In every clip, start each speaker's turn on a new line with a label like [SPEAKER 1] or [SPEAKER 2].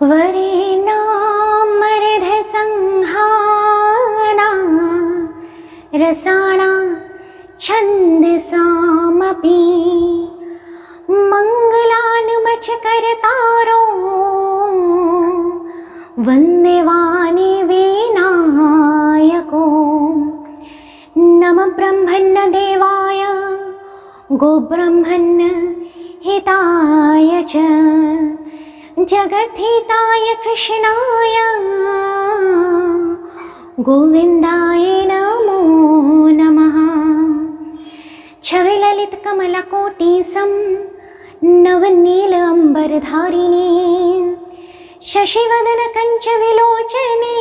[SPEAKER 1] वरेणामृधसंहाना रसाणा छन्दसामपि मङ्गलानुमचकरतारो वन्दे वाणि विनायको नमः ब्रह्मण्य देवाय गोब्रह्मण्य हिताय च जगद्धिताय कृष्णाय गोविन्दाय नमो नमः। छविललितकमलकोटिसं नवनीलम्बरधारिणी शशिवदनकञ्चविलोचने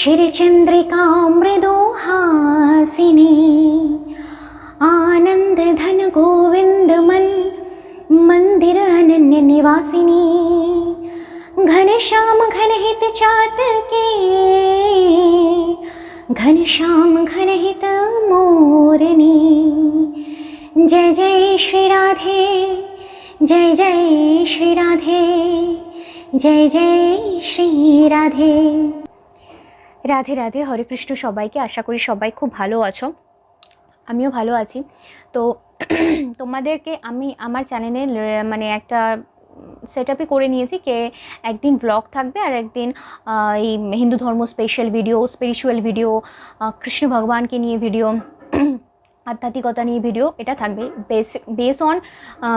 [SPEAKER 1] शिरचन्द्रिका मृदोहासिनी आनन्दधन गोविन्दमन् मन्दिर अनन्यनिवासिनी घनश्याम घनहित चातके घनश्याम घनहित मोरनी जय जय श्री राधे जय जय श्री राधे জয় জয় শ্রী রাধে রাধে রাধে হরে কৃষ্ণ সবাইকে আশা করি সবাই খুব ভালো আছো আমিও ভালো আছি তো তোমাদেরকে আমি আমার চ্যানেলে মানে একটা সেট আপই করে নিয়েছি কে একদিন ব্লগ থাকবে আর একদিন এই হিন্দু ধর্ম special video spiritual video Krishna ভগবানকে নিয়ে ভিডিও আধ্যাত্মিকতা নিয়ে ভিডিও এটা থাকবে। বেস বেস অন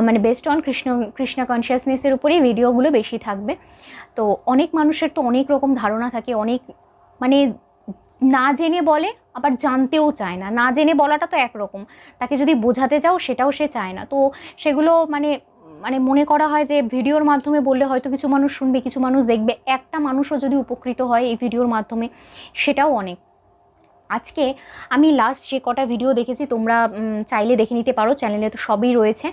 [SPEAKER 1] মানে বেসড অন কৃষ্ণ কৃষ্ণ কনসিয়াসনেসের উপরেই ভিডিওগুলো বেশি থাকবে। তো অনেক মানুষের তো অনেক রকম ধারণা থাকে, অনেক মানে না জেনে বলে, আবার জানতেও চায় না। না জেনে বলাটা তো একরকম। তাকে যদি বোঝাতে যাও সেটাও সে চায় না। তো সেগুলো মানে মানে মনে করা হয় যে, ভিডিওর মাধ্যমে বললে হয়তো কিছু মানুষ শুনবে, কিছু মানুষ দেখবে। একটা মানুষও যদি উপকৃত হয় এই ভিডিওর মাধ্যমে, সেটাও অনেক। আজকে আমি লাস্ট যে কটা ভিডিও দেখেছি, তোমরা চাইলে দেখে নিতে পারো। চ্যানেলে তো সবই রয়েছে।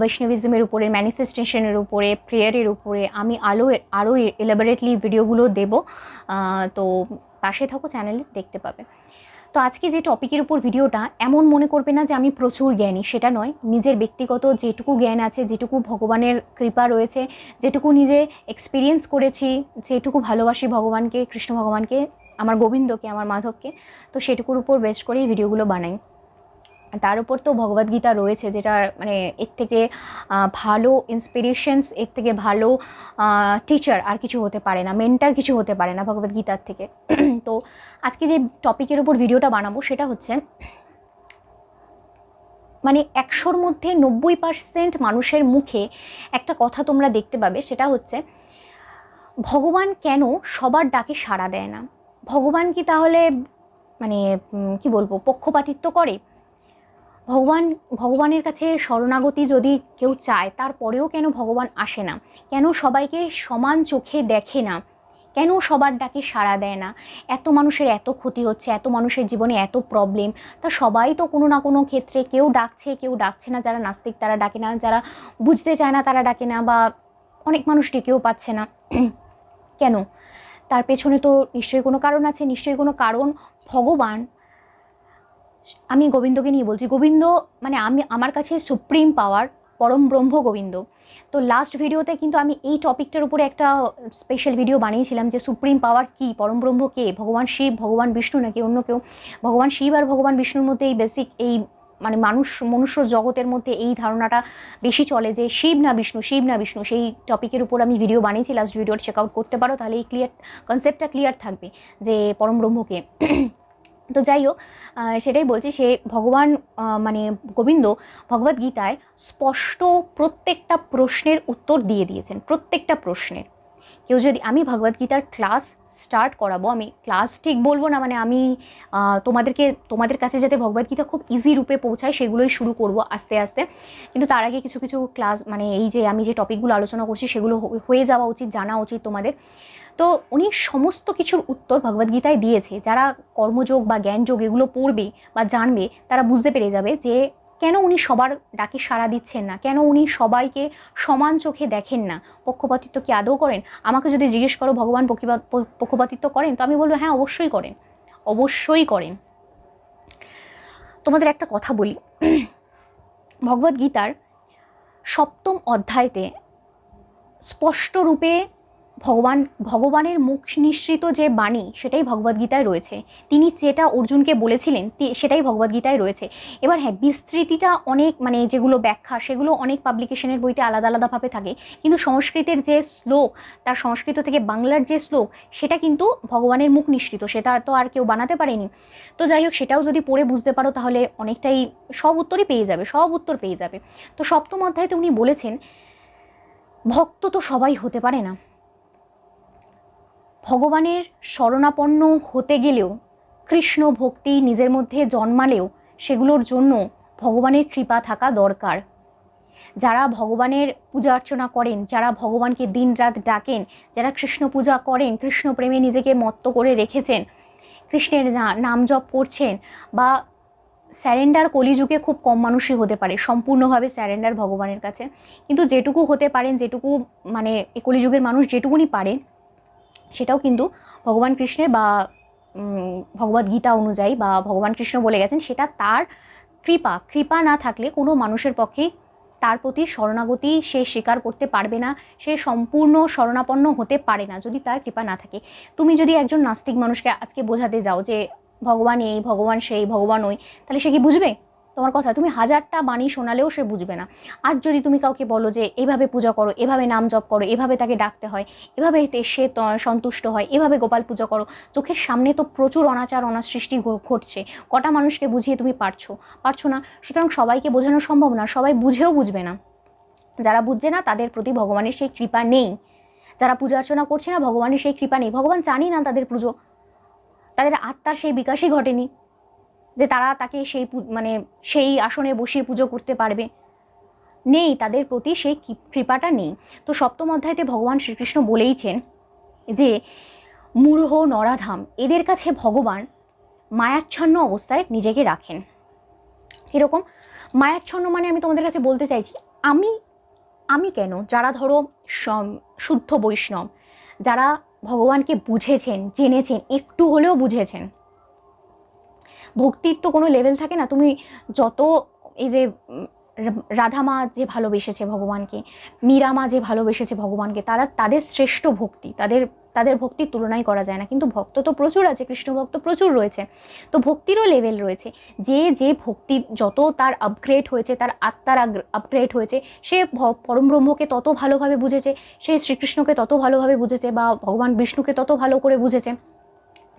[SPEAKER 1] বৈষ্ণবিজমের উপরে ম্যানিফেস্টেশনের উপরে প্রেয়ারের উপরে, আমি আলো আরও এলাবোরেটলি ভিডিওগুলো দেব। তো পাশে থাকো চ্যানেলে দেখতে পাবে। তো আজকে যে টপিকের উপর ভিডিওটা, এমন মনে করবে না যে আমি প্রচুর জ্ঞানী, সেটা নয়। নিজের ব্যক্তিগত যেটুকু জ্ঞান আছে, যেটুকু ভগবানের কৃপা রয়েছে, যেটুকু নিজে এক্সপিরিয়েন্স করেছি, যেটুকু ভালোবাসি ভগবানকে, কৃষ্ণ ভগবানকে, আমার গোবিন্দকে, আমার মাধবকে, তো সেটুকুর উপর বেশ করেই ভিডিওগুলো বানাই। তার উপর তো ভগবদ্গীতা রয়েছে, যেটা মানে এর থেকে ভালো ইন্সপিরেশনস এর থেকে ভালো টিচার আর কিছু হতে পারে না মেন্টার কিছু হতে পারে না ভগবদ্গীতার থেকে। তো আজকে যে টপিকের উপর ভিডিওটা বানাবো সেটা হচ্ছে মানে একশোর মধ্যে নব্বই পার্সেন্ট মানুষের মুখে একটা কথা তোমরা দেখতে পাবে, সেটা হচ্ছে, ভগবান কেন সবার ডাকে সাড়া দেয় না? ভগবান কি তাহলে মানে কি বলব, পক্ষপাতিত্ব করে? ভগবান, ভগবানের কাছে শরণাগতি যদি কেউ চায়, তারপরেও কেন ভগবান আসে না? কেন সবাইকে সমান চোখে দেখে না? কেন সবার ডাকে সাড়া দেয় না? এত মানুষের এত ক্ষতি হচ্ছে, এত মানুষের জীবনে এত প্রবলেম তা সবাই তো কোনো না কোনো ক্ষেত্রে কেউ ডাকছে কেউ ডাকছে না, যারা নাস্তিক তারা ডাকে না, যারা বুঝতে চায় না তারা ডাকে না, বা অনেক মানুষ ডেকেও পাচ্ছে না। কেন? তার পেছনে তো নিশ্চয়ই কোনো কারণ আছে, নিশ্চয়ই কোনো কারণ ভগবান আমি গোবিন্দকে নিয়ে বলছি, গোবিন্দ মানে আমি, আমার কাছে সুপ্রিম পাওয়ার পরম ব্রহ্ম গোবিন্দ। তো লাস্ট ভিডিওতে কিন্তু আমি এই টপিকটার উপরে একটা স্পেশাল ভিডিও বানিয়েছিলাম যে সুপ্রিম পাওয়ার কি, পরম ব্রহ্ম কে, ভগবান শিব, ভগবান বিষ্ণু নাকি অন্য কেউ? ভগবান শিব আর ভগবান বিষ্ণুর মধ্যে এই বেসিক এই মানে মানুষ, মনুষ্য জগতের মধ্যে এই ধারণাটা বেশি চলে যে শিব না বিষ্ণু, শিব না বিষ্ণু। সেই টপিকের উপর আমি ভিডিও বানিয়েছি লাস্ট ভিডিওটা চেক আউট করতে পারো, তাহলে এই ক্লিয়ার কনসেপ্টটা ক্লিয়ার থাকবে যে পরম ব্রহ্মকে তো যাই হোক সেটাই বলছি, সে ভগবান মানে গোবিন্দ ভগবদ গীতায় স্পষ্ট প্রত্যেকটা প্রশ্নের উত্তর দিয়ে দিয়েছেন, প্রত্যেকটা প্রশ্নের। কেউ যদি আমি ভগবদ গীতার ক্লাস স্টার্ট করাবো, আমি ক্লাস ঠিক বলব না মানে আমি তোমাদেরকে, তোমাদের কাছে যাতে ভগবদ গীতা খুব ইজি রূপে পৌঁছায়, সেগুলোই শুরু করব আস্তে আস্তে। কিন্তু তার আগে কিছু কিছু ক্লাস মানে এই যে আমি যে টপিকগুলো আলোচনা করছি, সেগুলো হয়ে যাওয়া উচিত, জানা উচিত তোমাদের। তো উনি সমস্ত কিছুর উত্তর ভগবদ্গীতায় দিয়েছে। যারা কর্মযোগ বা জ্ঞানযোগ এগুলো পড়বে বা জানবে, তারা বুঝতে পেরে যাবে যে কেন উনি সবার ডাকে সাড়া দিচ্ছেন না? কেন উনি সবাইকে সমান চোখে দেখেন না? পক্ষপাতিত্ব কি আদৌ করেন? আমাকে যদি জিজ্ঞেস করো, ভগবান পক্ষিপা- পক্ষপাতিত্ব করেন, তো আমি বলব হ্যাঁ অবশ্যই করেন। অবশ্যই করেন। তোমাদের একটা কথা বলি। ভগবদ্গীতার সপ্তম অধ্যায়তে স্পষ্ট রূপে ভগবান, ভগবানের মুখ নিঃসৃত যে বাণী, সেটাই ভগবদ্গীতায় রয়েছে। তিনি যেটা অর্জুনকে বলেছিলেন সেটাই ভগবদ্গীতায় রয়েছে। এবার হ্যাঁ বিস্তৃতিটা অনেক মানে যেগুলো ব্যাখ্যা, সেগুলো অনেক পাবলিকেশনের বইতে আলাদা আলাদাভাবে থাকে। কিন্তু সংস্কৃতের যে শ্লোক, তার সংস্কৃত থেকে বাংলার যে শ্লোক, সেটা কিন্তু ভগবানের মুখ নিঃসৃত। সেটা তো আর কেউ বানাতে পারেনি। তো যাই হোক, সেটাও যদি পড়ে বুঝতে পারো, তাহলে অনেকটাই সব উত্তরই পেয়ে যাবে, সব উত্তর পেয়ে যাবে। তো সপ্তম অধ্যায়তে উনি বলেছেন, ভক্ত তো সবাই হতে পারে না। ভগবানের শরণাপন্ন হতে গেলেও, কৃষ্ণ ভক্তি নিজের মধ্যে জন্মালেও সেগুলোর জন্য ভগবানের কৃপা থাকা দরকার। যারা ভগবানের পূজা অর্চনা করেন, যারা ভগবানকে দিনরাত ডাকেন, যারা কৃষ্ণ পূজা করেন, কৃষ্ণ প্রেমে নিজেকে মত্ত করে রেখেছেন, কৃষ্ণের নাম জপ করছেন বা স্যারেন্ডার কলিযুগে খুব কম মানুষই হতে পারে, সম্পূর্ণভাবে স্যারেন্ডার ভগবানের কাছে। কিন্তু যেটুকু হতে পারেন, যেটুকু মানে কলিযুগের মানুষ যেটুকুনি পারেন সেটাও কিন্তু ভগবান কৃষ্ণের বা ভগবদ গীতা অনুযায়ী বা ভগবান কৃষ্ণ বলে গেছেন, সেটা তার কৃপা। কৃপা না থাকলে কোনো মানুষের পক্ষে তার প্রতি শরণাগতি সে স্বীকার করতে পারবে না, সে সম্পূর্ণ শরণাপন্ন হতে পারে না যদি তার কৃপা না থাকে। তুমি যদি একজন নাস্তিক মানুষকে আজকে বোঝাতে যাও যে, ভগবান এই, ভগবান সেই, ভগবান ওই তাহলে সে কি বুঝবে? তোমার কথা, তুমি হাজারটা বাণী শোনালেও সে বুঝবে না। আজ যদি তুমি কাউকে বলো যে, এভাবে পূজা করো, এভাবে নাম জপ করো, এভাবে তাকে ডাকতে হয়, এভাবে সে সন্তুষ্ট হয়, এভাবে গোপাল পূজা করো, চোখের সামনে তো প্রচুর অনাচার অনাসৃষ্টি সৃষ্টি ঘটছে। কটা মানুষকে বুঝিয়ে তুমি পারছ? পারছ না? সুতরাং সবাইকে বোঝানো সম্ভব না, সবাই বুঝেও বুঝবে না। যারা বুঝছে না, তাদের প্রতি ভগবানের সেই কৃপা নেই। যারা পূজা অর্চনা করছে না, ভগবানের সেই কৃপা নেই। ভগবান জানি না তাদের পুজো। তাদের আত্মার সেই বিকাশই ঘটেনি। যে তারা তাকে সেই মানে সেই আসনে বসিয়ে পুজো করতে পারবে। নেই, তাদের প্রতি সেই কৃপাটা নেই। তো সপ্তম অধ্যায়তে ভগবান শ্রীকৃষ্ণ বলেইছেন যে মূঢ় নরাধাম, এদের কাছে ভগবান মায়াচ্ছন্ন অবস্থায় নিজেকে রাখেন। এরকম মায়াচ্ছন্ন মানে আমি তোমাদের কাছে বলতে চাইছি, আমি আমি কেন? যারা ধরো শুদ্ধ বৈষ্ণব, যারা ভগবানকে বুঝেছেন, জেনেছেন, একটু হলেও বুঝেছেন ভক্তির তো কোনো লেভেল থাকে না। তুমি যত এই যে রাধা মা যে ভালোবেসেছে ভগবানকে, মীরা মা যে ভালোবেসেছে ভগবানকে, তারা তাদের শ্রেষ্ঠ ভক্তি, তাদের তাদের ভক্তির তুলনাই করা যায় না। কিন্তু ভক্ত তো প্রচুর আছে, কৃষ্ণ ভক্ত প্রচুর রয়েছে। তো ভক্তিরও লেভেল রয়েছে। যে যে ভক্তি যত তার আপগ্রেড হয়েছে, তার আত্মার আপগ্রেড হয়েছে, সে পরম ব্রহ্মকে তত ভালোভাবে বুঝেছে, সে শ্রীকৃষ্ণকে তত ভালোভাবে বুঝেছে বা ভগবান বিষ্ণুকে তত ভালো করে বুঝেছে।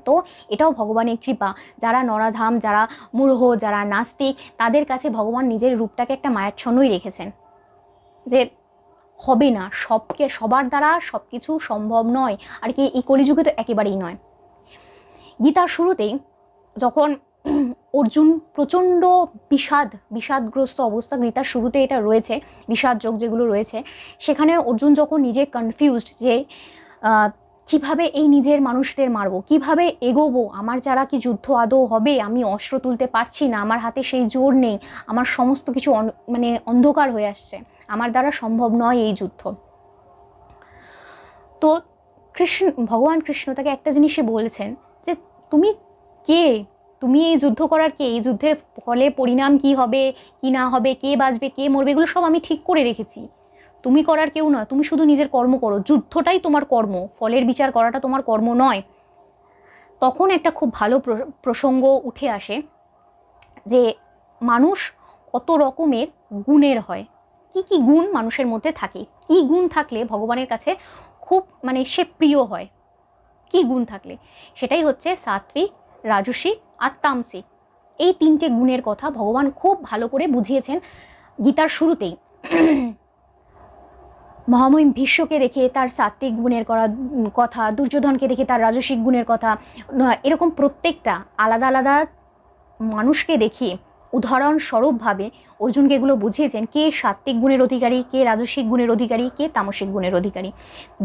[SPEAKER 1] তো এটাও ভগবানের কৃপা। যারা নরাধাম, যারা মূর্হ, যারা নাস্তিক, তাদের কাছে ভগবান নিজের রূপটাকে একটা মায়াচ্ছন্নই রেখেছেন। যে হবে না, সবকে, সবার দ্বারা সব কিছু সম্ভব নয়, আর কি এই কলিযুগে তো একেবারেই নয়। গীতার শুরুতেই যখন অর্জুন প্রচণ্ড বিষাদ, বিষাদগ্রস্ত অবস্থা, গীতার শুরুতে এটা রয়েছে, বিষাদ যোগ যেগুলো রয়েছে, সেখানে অর্জুন যখন নিজে কনফিউজড যে কীভাবে এই নিজের মানুষদের মারবো? কীভাবে এগোবো? আমার যারা কি যুদ্ধ আদৌ হবে? আমি অস্ত্র তুলতে পারছি না। আমার হাতে সেই জোর নেই। আমার সমস্ত কিছু মানে অন্ধকার হয়ে আসছে। আমার দ্বারা সম্ভব নয় এই যুদ্ধ। তো কৃষ্ণ, ভগবান কৃষ্ণ তাকে একটা জিনিসে বলছেন যে, তুমি কে? তুমি এই যুদ্ধ করার কে? এই যুদ্ধের ফলে পরিণাম কি হবে? কি না হবে? কে বাঁচবে? কে মরবে? এগুলো সব আমি ঠিক করে রেখেছি। তুমি করার কেউ নয়, তুমি শুধু নিজের কর্ম করো। যুদ্ধটাই তোমার কর্ম, ফলের বিচার করাটা তোমার কর্ম নয়। তখন একটা খুব ভালো প্র- প্রসঙ্গ উঠে আসে যে মানুষ কত রকমের গুণের হয়। কি কি গুণ মানুষের মধ্যে থাকে? কি গুণ থাকলে ভগবানের কাছে খুব মানে সে প্রিয় হয়? কি গুণ থাকলে? সেটাই হচ্ছে সাত্বিক রাজসিক আর তামসিক এই তিনটে গুণের কথা ভগবান খুব ভালো করে বুঝিয়েছেন গীতার শুরুতেই। মহামহিম ভীষ্মকে দেখে তার সাত্ত্বিক গুণের করা কথা, দুর্যোধনকে দেখে তার রাজসিক গুণের কথা এরকম প্রত্যেকটা আলাদা আলাদা মানুষকে দেখিয়ে উদাহরণস্বরূপভাবে অর্জুনকে এগুলো বুঝিয়েছেন কে সাত্বিক গুণের অধিকারী, কে রাজস্বিক গুণের অধিকারী, কে তামসিক গুণের অধিকারী।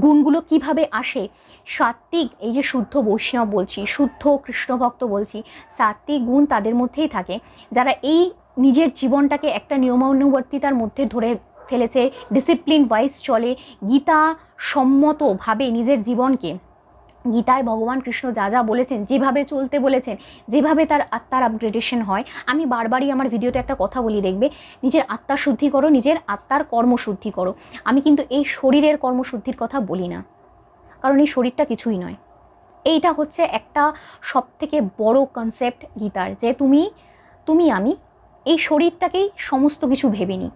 [SPEAKER 1] গুণগুলো কীভাবে আসে? সাত্ত্বিক, এই যে শুদ্ধ বৈষ্ণব বলছি, শুদ্ধ কৃষ্ণভক্ত বলছি সাত্বিক গুণ তাদের মধ্যেই থাকে। যারা এই নিজের জীবনটাকে একটা নিয়মানুবর্তিতার মধ্যে ধরে ফেলেছে। ডিসিপ্লিন ওয়াইজ চলে। গীতা সম্মতভাবে নিজের জীবনকে গীতায় ভগবান কৃষ্ণ যা যা বলেছেন, যেভাবে চলতে বলেছেন, যেভাবে তার আত্মার আপগ্রেডেশন হয়, আমি বারবারই আমার ভিডিওতে একটা কথা বলি, দেখবে? নিজের আত্মা শুদ্ধি করো, নিজের আত্মার কর্মশুদ্ধি করো। আমি কিন্তু এই শরীরের কর্মশুদ্ধির কথা বলি না। কারণ এই শরীরটা কিছুই নয়। এইটা হচ্ছে একটা সব থেকে বড় কনসেপ্ট গীতার, যে তুমি তুমি, আমি এই শরীরটাকেই সমস্ত কিছু ভেবে নিই।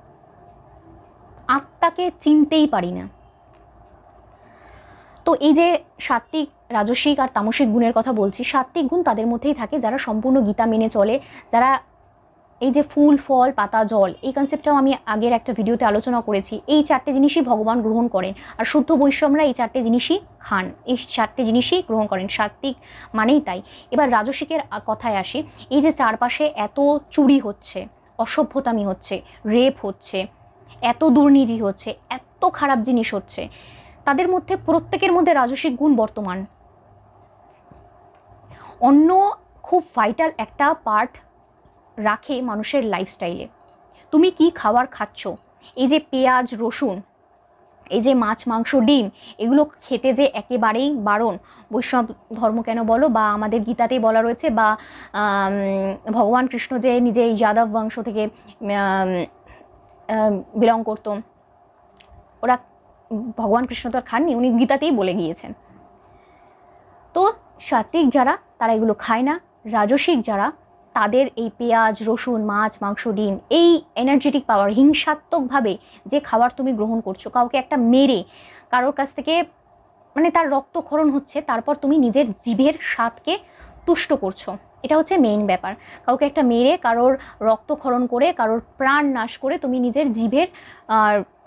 [SPEAKER 1] আত্মাকে চিনতেই পারি না। তো এই যে সাত্বিক রাজসিক আর তামসিক গুণের কথা বলছি সাত্বিক গুণ তাদের মধ্যেই থাকে, যারা সম্পূর্ণ গীতা মেনে চলে, যারা এই যে ফুল, ফল, পাতা, জল, এই কনসেপ্টটাও আমি আগের একটা ভিডিওতে আলোচনা করেছি। এই চারটে জিনিসই ভগবান গ্রহণ করেন। আর শুদ্ধ বৈষম্যরা এই চারটে জিনিসই খান। এই চারটে জিনিসই গ্রহণ করেন। সাত্বিক মানেই তাই। এবার রাজসিকের কথায় আসি। এই যে চারপাশে এত চুরি হচ্ছে, অসভ্যতামি হচ্ছে, রেপ হচ্ছে এত দুর্নীতি হচ্ছে, এত খারাপ জিনিস হচ্ছে। তাদের মধ্যে প্রত্যেকের মধ্যে রাজসিক গুণ বর্তমান। অন্য খুব ভাইটাল একটা পার্ট রাখে মানুষের লাইফস্টাইলে তুমি কি খাবার খাচ্ছ? এই যে পেঁয়াজ, রসুন, এই যে মাছ, মাংস, ডিম, এগুলো খেতে যে একেবারেই বারণ। বৈষ্ণব ধর্ম কেন বলো বা আমাদের গীতাতেই বলা রয়েছে বা ভগবান কৃষ্ণ যে নিজে যাদব বংশ থেকে বিলং করতো ওরা ভগবান কৃষ্ণ তো আর খাননি, উনি গীতাতেই বলে গিয়েছেন। তো সাত্বিক যারা, তারা এগুলো খায় না। রাজসিক যারা, তাদের এই পেঁয়াজ, রসুন, মাছ, মাংস, ডিম, এই এনার্জেটিক পাওয়ার হিংসাত্মকভাবে যে খাবার তুমি গ্রহণ করছ, কাউকে একটা মেরে, কারোর কাছ থেকে মানে তার রক্তক্ষরণ হচ্ছে, তারপর তুমি নিজের জীবের স্বাদকে তুষ্ট করছ। এটা হচ্ছে মেইন ব্যাপার। কাউকে একটা মেরে কারোর রক্তক্ষরণ করে, কারোর প্রাণ নাশ করে তুমি নিজের জীবের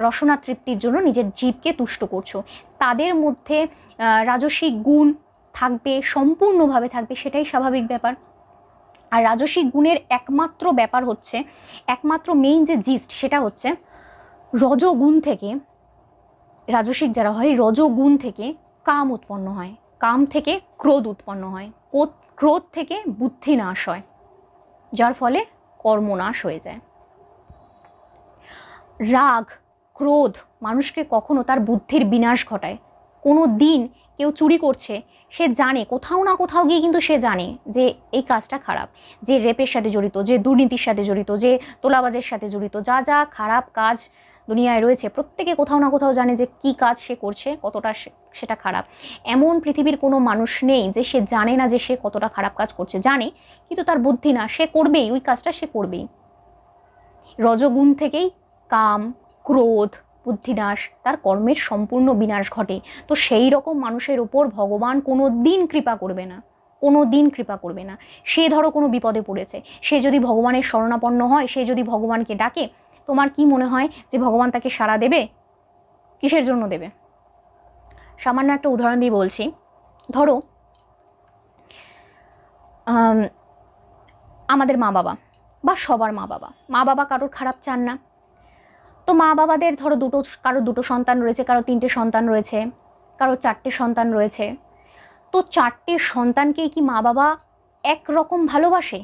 [SPEAKER 1] রসনা তৃপ্তির জন্য নিজের জীবকে তুষ্ট করছ। তাদের মধ্যে রাজসিক গুণ থাকবে, সম্পূর্ণভাবে থাকবে, সেটাই স্বাভাবিক ব্যাপার। আর রাজসিক গুণের একমাত্র ব্যাপার হচ্ছে, একমাত্র মেইন যে জিস্ট সেটা হচ্ছে, রজগুণ থেকে, রাজসিক যারা হয়, রজগুণ থেকে কাম উৎপন্ন হয়। কাম থেকে ক্রোধ উৎপন্ন হয়। ক্রোধ থেকে বুদ্ধি নাশ হয়, যার ফলে কর্মনাশ হয়ে যায়। রাগ, ক্রোধ মানুষকে কখনো তার বুদ্ধির বিনাশ ঘটায়। কোনো দিন কেউ চুরি করছে, সে জানে, কোথাও না কোথাও গিয়ে কিন্তু সে জানে যে এই কাজটা খারাপ, যে রেপের সাথে জড়িত, যে দুর্নীতির সাথে জড়িত, যে তোলাবাজের সাথে জড়িত, যা যা খারাপ কাজ দুনিয়ায় রয়েছে, প্রত্যেকে কোথাও না কোথাও জানে যে কি কাজ সে করছে, কতটা সেটা খারাপ। এমন পৃথিবীর কোনো মানুষ নেই যে সে জানে না যে সে কতটা খারাপ কাজ করছে, জানে, কিন্তু তার বুদ্ধি না, সে করবেই, ওই কাজটা সে করবেই। রজগুণ থেকেই কাম, ক্রোধ, বুদ্ধিনাশ, তার কর্মের সম্পূর্ণ বিনাশ ঘটে। তো সেই রকম মানুষের ওপর ভগবান কোনো দিন কৃপা করবে না, কোনো দিন কৃপা করবে না। সে ধরো কোনো বিপদে পড়েছে, সে যদি ভগবানের শরণাপন্ন হয়, সে যদি ভগবানকে ডাকে তোমার কি মনে হয় যে ভগবান তাকে সাড়া দেবে? কিসের জন্য দেবে? সামান্য একটা উদাহরণ দিয়ে বলছি। ধরো আমাদের মা বাবা বা সবার মা বাবা। মা বাবা কারোর খারাপ চান না। তো মা বাবাদের ধরো দুটো কারও দুটো সন্তান রয়েছে কারও তিনটে সন্তান রয়েছে কারও চারটে সন্তান রয়েছে। তো চারটে সন্তানকেই কি মা বাবা একরকম ভালোবাসে?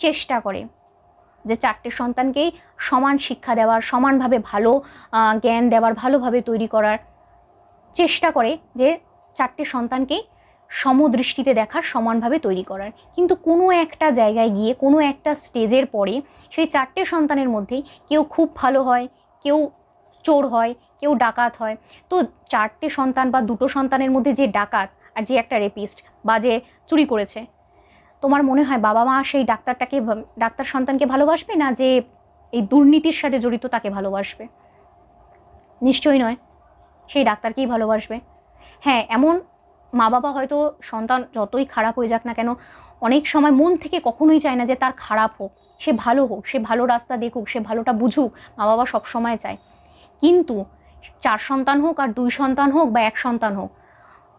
[SPEAKER 1] চেষ্টা করে। যে চারটে সন্তানকেই সমান শিক্ষা দেওয়ার, সমানভাবে ভালো জ্ঞান দেওয়ার, ভালোভাবে তৈরি করার চেষ্টা করে যে চারটে সন্তানকেই সমদৃষ্টিতে দেখার, সমানভাবে তৈরি করার। কিন্তু কোনো একটা জায়গায় গিয়ে, কোনো একটা স্টেজের পরে সেই চারটে সন্তানের মধ্যেই কেউ খুব ভালো হয়, কেউ চোর হয়, কেউ ডাকাত হয়। তো চারটে সন্তান বা দুটো সন্তানের মধ্যে যে ডাকাত আর যে একটা রেপিস্ট বা যে চুরি করেছে তোমার মনে হয় বাবা মা সেই ডাক্তারটাকে ডাক্তার সন্তানকে ভালোবাসবে না যে এই দুর্নীতির সাথে জড়িত তাকে ভালোবাসবে? নিশ্চয়ই নয়। সেই ডাক্তারকেই ভালোবাসবে। হ্যাঁ এমন মা বাবা হয়তো সন্তান যতই খারাপ হয়ে যাক না কেন, অনেক সময় মন থেকে কখনোই চায় না যে তার খারাপ হোক। সে ভালো হোক, সে ভালো রাস্তা দেখুক, সে ভালোটা বুঝুক মা বাবা সবসময় চায়। কিন্তু চার সন্তান হোক আর দুই সন্তান হোক বা এক সন্তান হোক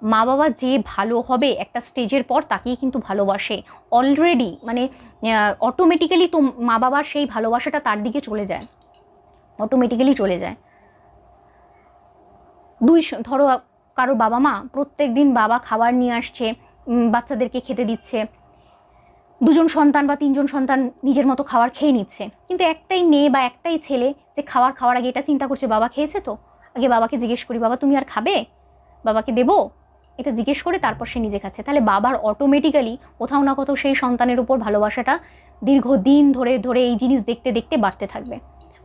[SPEAKER 1] মা বাবা যে ভালো হবে একটা স্টেজের পর তাকেই কিন্তু ভালোবাসে। অলরেডি মানে অটোমেটিক্যালি তো মা বাবার সেই ভালোবাসাটা তার দিকে চলে যায়। অটোমেটিক্যালি চলে যায়। দুই ধরো কারও বাবা মা প্রত্যেক দিন বাবা খাবার নিয়ে আসছে বাচ্চাদেরকে খেতে দিচ্ছে। দুজন সন্তান বা তিনজন সন্তান নিজের মতো খাবার খেয়ে নিচ্ছে। কিন্তু একটাই মেয়ে বা একটাই ছেলে যে খাবার খাওয়ার আগে এটা চিন্তা করছে, বাবা খেয়েছে তো? আগে বাবাকে জিজ্ঞেস করি, বাবা, তুমি আর খাবে? বাবাকে দেবো? এটা জিজ্ঞেস করে তারপর সে নিজে খাচ্ছে। তাহলে বাবার অটোমেটিক্যালি কোথাও না কোথাও সেই সন্তানের উপর ভালোবাসাটা দীর্ঘদিন ধরে ধরে এই জিনিস দেখতে দেখতে বাড়তে থাকবে।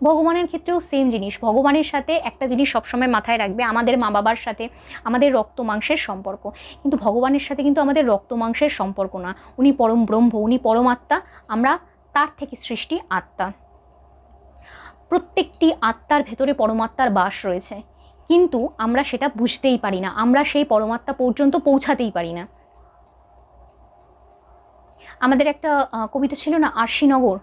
[SPEAKER 1] ভগবানের ক্ষেত্রেও সেম জিনিস। ভগবানের সাথে একটা জিনিস সবসময় মাথায় রাখবে আমাদের মা বাবার সাথে, আমাদের রক্ত মাংসের সম্পর্ক। কিন্তু ভগবানের সাথে কিন্তু আমাদের রক্ত মাংসের সম্পর্ক না। উনি পরম ব্রহ্ম, উনি পরমাত্মা আমরা তার থেকে সৃষ্টি আত্মা। প্রত্যেকটি আত্মার ভেতরে পরমাত্মার বাস রয়েছে। কিন্তু আমরা সেটা বুঝতেই পারি না। আমরা সেই পরমাত্মা পর্যন্ত পৌঁছাতেই পারি না। আমাদের একটা কবিতা ছিল না, আরশিনগর।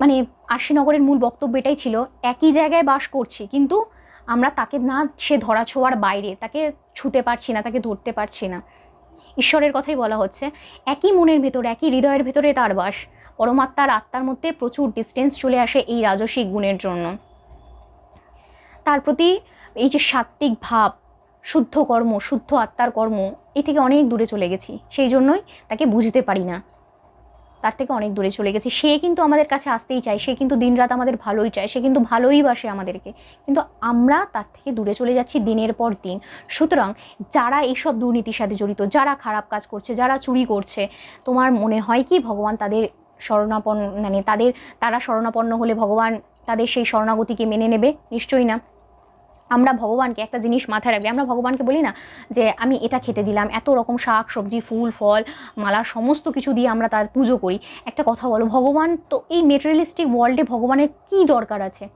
[SPEAKER 1] মানে আরশিনগরের মূল বক্তব্য এটাই ছিল, একই জায়গায় বাস করছি, কিন্তু আমরা তাকে না, সে ধরা ছোঁয়ার বাইরে, তাকে ছুতে পারছি না, তাকে ধরতে পারছি না। ঈশ্বরের কথাই বলা হচ্ছে, একই মনের ভেতরে, একই হৃদয়ের ভেতরে তার বাস, পরমাত্মার আত্মার মধ্যে প্রচুর ডিস্টেন্স চলে আসে এই রাজসিক গুণের জন্য। তার প্রতি এই যে সাত্ত্বিক ভাব, শুদ্ধ কর্ম, শুদ্ধ আত্মার কর্ম, এ থেকে অনেক দূরে চলে গেছি। সেই জন্যই তাকে বুঝতে পারি না। তার থেকে অনেক দূরে চলে গেছি। সে কিন্তু আমাদের কাছে আসতেই চায়। সে কিন্তু দিনরাত আমাদের ভালোই চায়। সে কিন্তু ভালোই বাসে আমাদেরকে। কিন্তু আমরা তার থেকে দূরে চলে যাচ্ছি দিনের পর দিন। সুতরাং যারা এইসব দুর্নীতির সাথে জড়িত, যারা খারাপ কাজ করছে, যারা চুরি করছে, তোমার মনে হয় কি ভগবান তাদের শরণাপন্ন মানে তাদের, তারা শরণাপন্ন হলে ভগবান তাদের সেই শরণাগতিকে মেনে নেবে? নিশ্চয়ই না। আমরা ভগবানকে একটা জিনিস মাথায় রাখবে। আমরা ভগবানকে বলি না যে, আমি এটা খেতে দিলাম, এত রকম শাক, সবজি, ফুল, ফল, মালা, সমস্ত কিছু দিয়ে আমরা তার পুজো করি। একটা কথা বলো, ভগবান তো এই মেটেরিয়ালিস্টিক ওয়ার্ল্ডে ভগবানের কি দরকার আছে?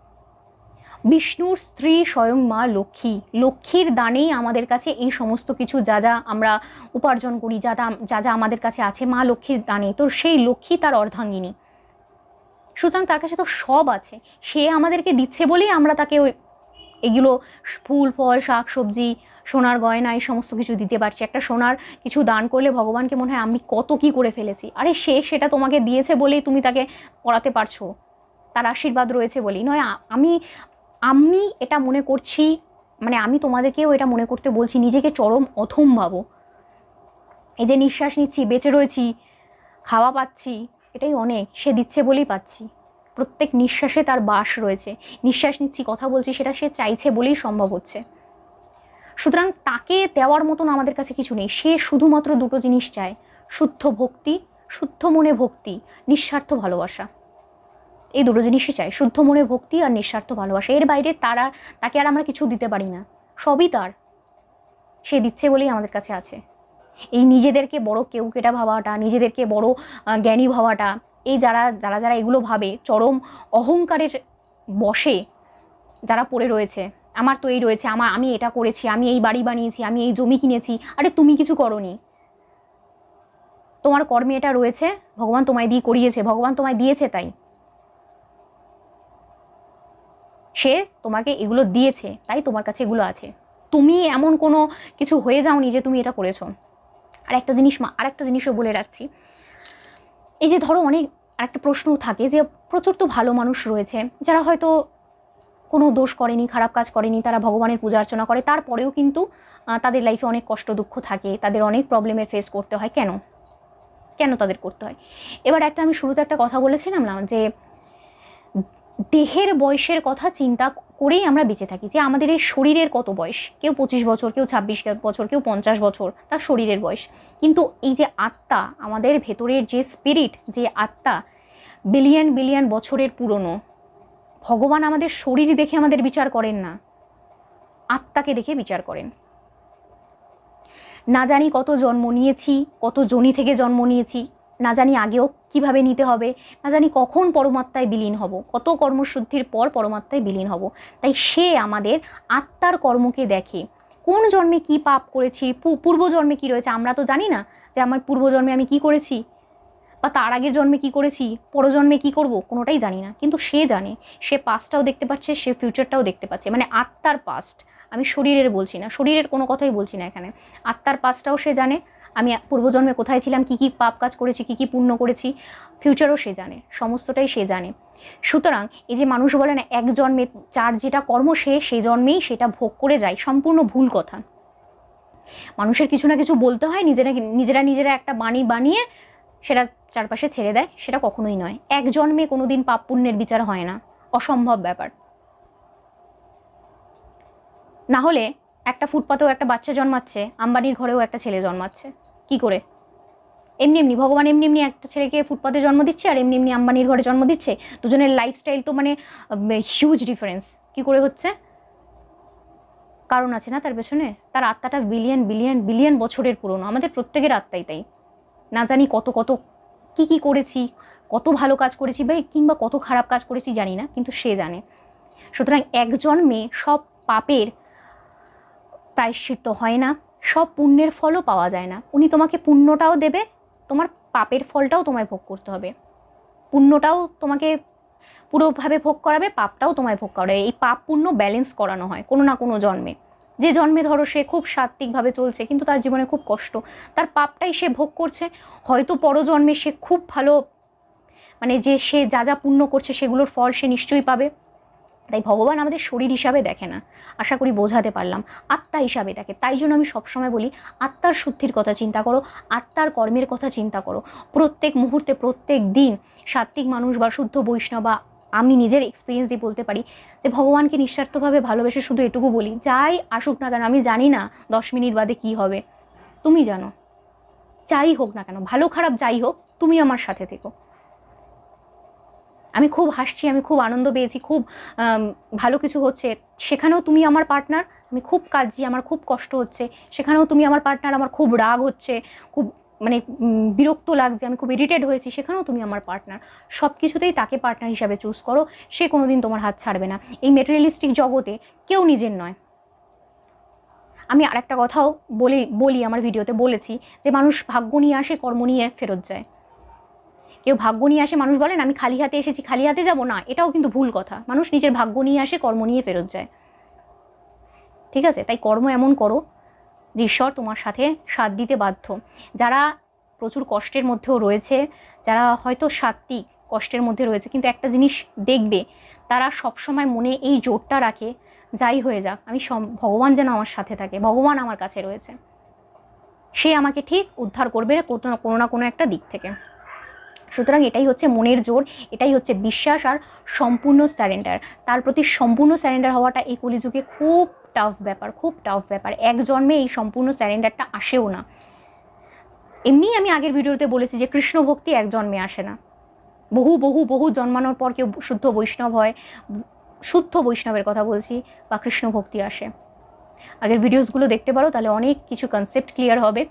[SPEAKER 1] বিষ্ণুর স্ত্রী স্বয়ং মা লক্ষ্মী। লক্ষ্মীর দানেই আমাদের কাছে এই সমস্ত কিছু যা যা আমরা উপার্জন করি, যা যা- যা আমাদের কাছে আছে, মা লক্ষ্মীর দানে তো সেই লক্ষ্মী তার অর্ধাঙ্গিনী। সুতরাং তার কাছে তো সব আছে। সে আমাদেরকে দিচ্ছে বলেই আমরা তাকে ওই এগুলো ফুল, ফল, শাক, সবজি, সোনার গয়না, এই সমস্ত কিছু দিতে পারছি। একটা সোনার কিছু দান করলে ভগবানকে মনে হয় আমি কত কি করে ফেলেছি। আরে সে সেটা তোমাকে দিয়েছে বলেই তুমি তাকে পড়াতে পারছ। তার আশীর্বাদ রয়েছে বলেই। নয় আমি আমি এটা মনে করছি মানে আমি তোমাদেরকেও এটা মনে করতে বলছি, নিজেকে চরম অথম ভাবো। এই যে নিঃশ্বাস নিচ্ছি, বেঁচে রয়েছি, খাওয়া পাচ্ছি, এটাই অনেক। সে দিচ্ছে বলেই পাচ্ছি। প্রত্যেক নিঃশ্বাসে তার বাস রয়েছে। নিঃশ্বাস নিচ্ছি, কথা বলছি, সেটা সে চাইছে বলেই সম্ভব হচ্ছে। সুতরাং তাকে দেওয়ার মতন আমাদের কাছে কিছু নেই। সে শুধুমাত্র দুটো জিনিস চায়, শুদ্ধ ভক্তি, শুদ্ধ মনে ভক্তি, নিঃস্বার্থ ভালোবাসা। এই দুটো জিনিসই চাই শুদ্ধ মনে ভক্তি আর নিঃস্বার্থ ভালোবাসা। এর বাইরে তারা, তাকে আর আমরা কিছু দিতে পারি না। সবই তার। সে দিচ্ছে বলেই আমাদের কাছে আছে। এই নিজেদেরকে বড় কেউ কেটা ভাবাটা, নিজেদেরকে বড় জ্ঞানী ভাবাটা এই যারা যারা যারা এগুলো ভাবে, চরম অহংকারের বসে যারা পড়ে রয়েছে, আমার তো এই রয়েছে, আমার, আমি এটা করেছি, আমি এই বাড়ি বানিয়েছি, আমি এই জমি কিনেছি, আরে তুমি কিছু করনি। তোমার কর্মে এটা রয়েছে, ভগবান তোমায় দিয়ে করিয়েছে, ভগবান তোমায় দিয়েছে তাই। সে তোমাকে এগুলো দিয়েছে, তাই তোমার কাছে এগুলো আছে। তুমি এমন কোনো কিছু হয়ে যাওনি যে তুমি এটা করেছ। আর একটা জিনিস আর একটা জিনিসও বলে রাখছি। এই যে ধরো অনেক আরেকটা প্রশ্নও থাকে যে প্রচুর তো ভালো মানুষ রয়েছে, যারা হয়তো কোনো দোষ করেনি, খারাপ কাজ করেনি, তারা ভগবানের পূজা অর্চনা করে, তারপরেও কিন্তু তাদের লাইফে অনেক কষ্ট, দুঃখ থাকে, তাদের অনেক প্রবলেমের ফেস করতে হয়। কেন? কেন তাদের করতে হয়? এবার একটা আমি শুরুতে একটা কথা বলেছিলাম না, যে দেহের বয়সের কথা চিন্তা করেই আমরা বেঁচে থাকি, যে আমাদের এই শরীরের কত বয়স? কেউ পঁচিশ বছর, কেউ ছাব্বিশ বছর, কেউ পঞ্চাশ বছর, তার শরীরের বয়স। কিন্তু এই যে আত্মা, আমাদের ভেতরের যে স্পিরিট যে আত্মা বিলিয়ন বিলিয়ন বছরের পুরনো, ভগবান আমাদের শরীর দেখে আমাদের বিচার করেন না। আত্মাকে দেখে বিচার করেন। না জানি কত জন্ম নিয়েছি, কত জনি থেকে জন্ম নিয়েছি না জানি আগেও কীভাবে নিতে হবে, না জানি কখন পরমাত্মায় বিলীন হব, কত কর্মশুদ্ধির পর পরমাত্মায় বিলীন হব। তাই সে আমাদের আত্মার কর্মকে দেখে, কোন জন্মে কি পাপ করেছি, পূ- পূর্বজন্মে কি রয়েছে আমরা তো জানি না যে আমার পূর্বজন্মে আমি কি করেছি, বা তার আগের জন্মে কি করেছি, পরজন্মে কি করব, কোনোটাই জানি না। কিন্তু সে জানে, সে পাস্টটাও দেখতে পাচ্ছে, সে ফিউচারটাও দেখতে পাচ্ছে। মানে আত্মার পাস্ট আমি শরীরের বলছি না, শরীরের কোনো কথাই বলছি না এখানে। আত্মার পাস্টটাও সে জানে আমি পূর্বজন্মে কোথায় ছিলাম, কি কি পাপ কাজ করেছি, কি কি পুণ্য করেছি ফিউচারও সে জানে, সমস্তটাই সে জানে। সুতরাং এই যে মানুষ বলে না, এক জন্মে চার যেটা কর্ম সে সেই জন্মেই সেটা ভোগ করে যায়, সম্পূর্ণ ভুল কথা। মানুষের কিছু না কিছু বলতে হয়, নিজেরা নিজেরা নিজেরা একটা বাণী বানিয়ে সেটা চারপাশে ছেড়ে দেয়, সেটা কখনোই নয়। এক জন্মে কোনোদিন পাপ পুণ্যের বিচার হয় না, অসম্ভব ব্যাপার। না হলে একটা ফুটপাতেও একটা বাচ্চা জন্মাচ্ছে, আম্বানির ঘরেও একটা ছেলে জন্মাচ্ছে। কি করে? এমনি এমনি, ভগবান এমনি এমনি একটা ছেলেকে ফুটপাতে জন্ম দিচ্ছে আর এমনি এমনি আম্বানির ঘরে জন্ম দিচ্ছে। দুজনের লাইফস্টাইল তো মানে হিউজ ডিফারেন্স কি করে হচ্ছে? কারণ আছে না তার পেছনে? তার আত্মাটা বিলিয়ন বিলিয়ন বিলিয়ন বছরের পুরনো। আমাদের প্রত্যেকের আত্মাই তাই। না জানি কত কত, কি কি করেছি, কত ভালো কাজ করেছি বা কিংবা কত খারাপ কাজ করেছি জানি না, কিন্তু সে জানে। সুতরাং এক জন্মে সব পাপের প্রায়শ্চিত্ত হয় না। সব পুণ্যের ফলও পাওয়া যায় না। উনি তোমাকে পুণ্যটাও দেবে, তোমার পাপের ফলটাও তোমায় ভোগ করতে হবে। পুণ্যটাও তোমাকে পুরোভাবে ভোগ করাবে, পাপটাও তোমায় ভোগ করাবে। এই পাপ পুণ্য ব্যালেন্স করানো হয়, কোনো না কোনো জন্মে। যে জন্মে ধরো সে খুব সাত্ত্বিকভাবে চলছে, কিন্তু তার জীবনে খুব কষ্ট। তার পাপটাই সে ভোগ করছে, হয়তো পরজন্মে সে খুব ভালো মানে যে সে যা যা পুণ্য করছে, সেগুলোর ফল সে নিশ্চয়ই পাবে। তাই ভগবান আমাদের শরীর হিসাবে দেখে না। আশা করি বোঝাতে পারলাম। আত্মা হিসাবে দেখে। তাই জন্য আমি সবসময় বলি, আত্মার শুদ্ধির কথা চিন্তা করো, আত্মার কর্মের কথা চিন্তা করো। প্রত্যেক মুহূর্তে, প্রত্যেক দিন সাত্ত্বিক মানুষ বা শুদ্ধ বৈষ্ণব বা আমি নিজের এক্সপিরিয়েন্স দিয়ে বলতে পারি যে, ভগবানকে নিঃস্বার্থভাবে ভালোবেসে শুধু এটুকু বলি, যাই আসুক না কেন, আমি জানি না দশ মিনিট বাদে কি হবে। তুমি জানো। যাই হোক না কেন, ভালো খারাপ যাই হোক, তুমি আমার সাথে থেকো। আমি খুব হাসছি, আমি খুব আনন্দ পেয়েছি, খুব ভালো কিছু হচ্ছে। সেখানেও তুমি আমার পার্টনার আমি খুব কাজছি আমার খুব কষ্ট হচ্ছে। সেখানেও তুমি আমার পার্টনার আমার খুব রাগ হচ্ছে, খুব মানে বিরক্ত লাগছে, আমি খুব ইরিটেড হয়েছি। সেখানেও তুমি আমার পার্টনার সব কিছুতেই তাকে পার্টনার হিসাবে চুজ করো, সে কোনো দিন তোমার হাত ছাড়বে না। এই মেটেরিয়ালিস্টিক জগতে কেউ নিজের নয়। আমি আরেকটা কথাও বলি বলি আমার ভিডিওতে বলেছি যে, মানুষ ভাগ্য নিয়ে আসে, কর্ম নিয়ে ফেরত যায়। কেউ ভাগ্য নিয়ে আসে, মানুষ বলেন, আমি খালি হাতে এসেছি, খালি হাতে যাব। না, এটাও কিন্তু ভুল কথা। মানুষ নিজের ভাগ্য নিয়ে আসে, কর্ম নিয়ে ফেরত যায়। ঠিক আছে? তাই কর্ম এমন করো যে ঈশ্বর তোমার সাথে সাথ দিতে বাধ্য। যারা প্রচুর কষ্টের মধ্যেও রয়েছে, যারা হয়তো সাত্বিক কষ্টের মধ্যে রয়েছে, কিন্তু একটা জিনিস দেখবে, তারা সবসময় মনে এই জোরটা রাখে, যাই হয়ে যাক, আমি ভগবান যেন আমার সাথে থাকে, ভগবান আমার কাছে রয়েছে। সে আমাকে ঠিক উদ্ধার করবে কোনো না কোনো একটা দিক থেকে। সুতরাং এটাই হচ্ছে মনের জোর, এটাই হচ্ছে বিশ্বাস আর সম্পূর্ণ স্যারেন্ডার তার প্রতি সম্পূর্ণ স্যারেন্ডার হওয়াটা এই কলিযুগে খুব টাফ ব্যাপার, খুব টাফ ব্যাপার। এক জন্মে এই সম্পূর্ণ স্যারেন্ডারটা আসেও না। এমনিই আমি আগের ভিডিওতে বলেছি যে কৃষ্ণ ভক্তি এক জন্মে আসে না। বহু বহু বহু জন্মানোর পর কেউ শুদ্ধ বৈষ্ণব হয়, শুদ্ধ বৈষ্ণবের কথা বলছি বা কৃষ্ণ ভক্তি আসে। আগের ভিডিওসগুলো দেখতে পারো, তাহলে অনেক কিছু কনসেপ্ট ক্লিয়ার হবে।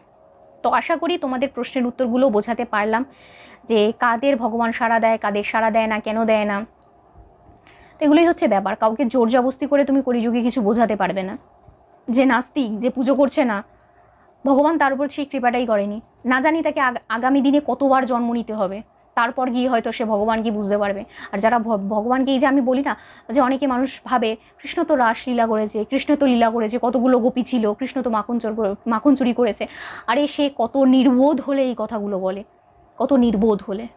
[SPEAKER 1] তো আশা করি তোমাদের প্রশ্নের উত্তরগুলো বোঝাতে পারলাম। যে কাদের ভগবান সাড়া দেয়, কাদের সাড়া দেয় না, কেন দেয় না। তো এগুলোই হচ্ছে ব্যাপার। কাউকে জোর জবস্তি করে তুমি কলিযুগে কিছু বোঝাতে পারবে না। যে নাস্তিক, যে পুজো করছে না, ভগবান তার উপর সেই কৃপাটাই করেনি। না জানি তাকে আগ- আগামী দিনে কতবার জন্ম নিতে হবে। তারপর গিয়ে হয়তো সে ভগবান কি বুঝতে পারবে। আর যারা ভগবানকে এই যে আমি বলি না, যে অনেকে মানুষ ভাবে, কৃষ্ণ তো রাসলীলা করেছে, কৃষ্ণ তো লীলা করেছে, কতগুলো গোপী ছিল, কৃষ্ণ তো মাখন চোর মাখন চুরি করেছে। আরে সে কত নির্বোধ হলে এই কথাগুলো বলে। কত নির্বোধ হলে।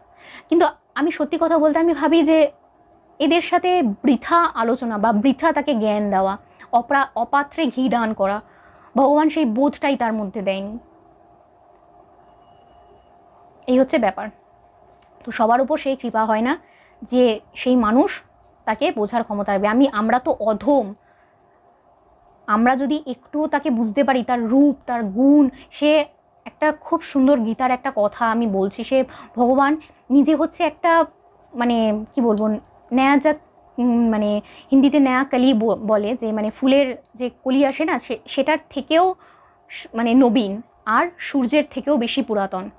[SPEAKER 1] কিন্তু আমি সত্যি কথা বলতে আমি ভাবি যে এদের সাথে বৃথা আলোচনা বা বৃথা তাকে জ্ঞান দেওয়া, অপরা, অপাত্রে ঘি দান করা, ভগবান সেই বোধটাই তার মধ্যে দেয়নি। এই হচ্ছে ব্যাপার। তো সবার উপর সেই কৃপা হয় না যে সেই মানুষ তাকে বোঝার ক্ষমতা রাখবে। আমি, আমরা তো অধম। আমরা যদি একটুও তাকে বুঝতে পারি, তার রূপ, তার গুণ, সে একটা খুব সুন্দর গীতার একটা কথা আমি বলছি সে ভগবান নিজে হচ্ছে একটা মানে কি বলব নয়া যা উম, মানে হিন্দিতে নয়া কালি বলে যে মানে ফুলের যে কলি আসে না সেটার থেকেও মানে নবীন আর সূর্যের থেকেও বেশি পুরাতন।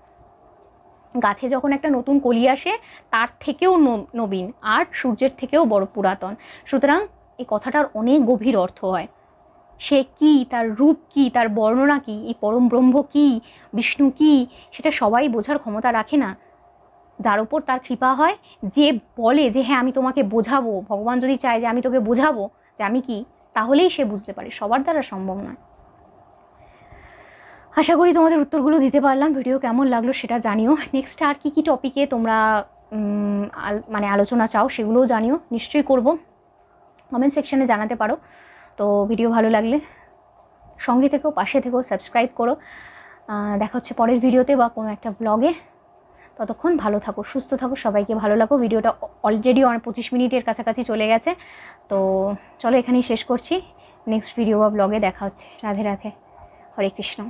[SPEAKER 1] গাছে যখন একটা নতুন কলি আসে তার থেকেও নবীন আর সূর্যের থেকেও বড় পুরাতন। সুতরাং এই কথাটার অনেক গভীর অর্থ হয়। সে কি, তার রূপ কি, তার বর্ণনা কি, এই পরম ব্রহ্ম কি, বিষ্ণু কি, সেটা সবাই বোঝার ক্ষমতা রাখে না। যার উপর তার কৃপা হয়, যে বলে যে হ্যাঁ আমি তোমাকে বোঝাবো, ভগবান যদি চায় যে, আমি তোকে বোঝাবো যে, আমি কি, তাহলেই সে বুঝতে পারে, সবার দ্বারা সম্ভব নয়। আশা করি তোমাদের উত্তরগুলো দিতে পারলাম, ভিডিও কেমন লাগল সেটা জানিও। নেক্সট আর কি কি টপিকে তোমরা মানে আলোচনা চাও সেগুলোও জানিও, নিশ্চয়ই করব। কমেন্ট সেকশনে জানাতে পারো। তো ভিডিও ভালো লাগলে সঙ্গে থেকেও, পাশে থেকেও সাবস্ক্রাইব করো। দেখা হচ্ছে পরের ভিডিওতে বা কোনো একটা ব্লগে ততক্ষণ ভালো থাকো, সুস্থ থাকো, সবাইকে ভালো লাগো। ভিডিওটা অলরেডি অনেক পঁচিশ মিনিটের কাছাকাছি চলে গেছে। তো চলো এখানেই শেষ করছি। নেক্সট ভিডিও বা ব্লগে দেখা হচ্ছে। রাধে রাধে। হরে কৃষ্ণ।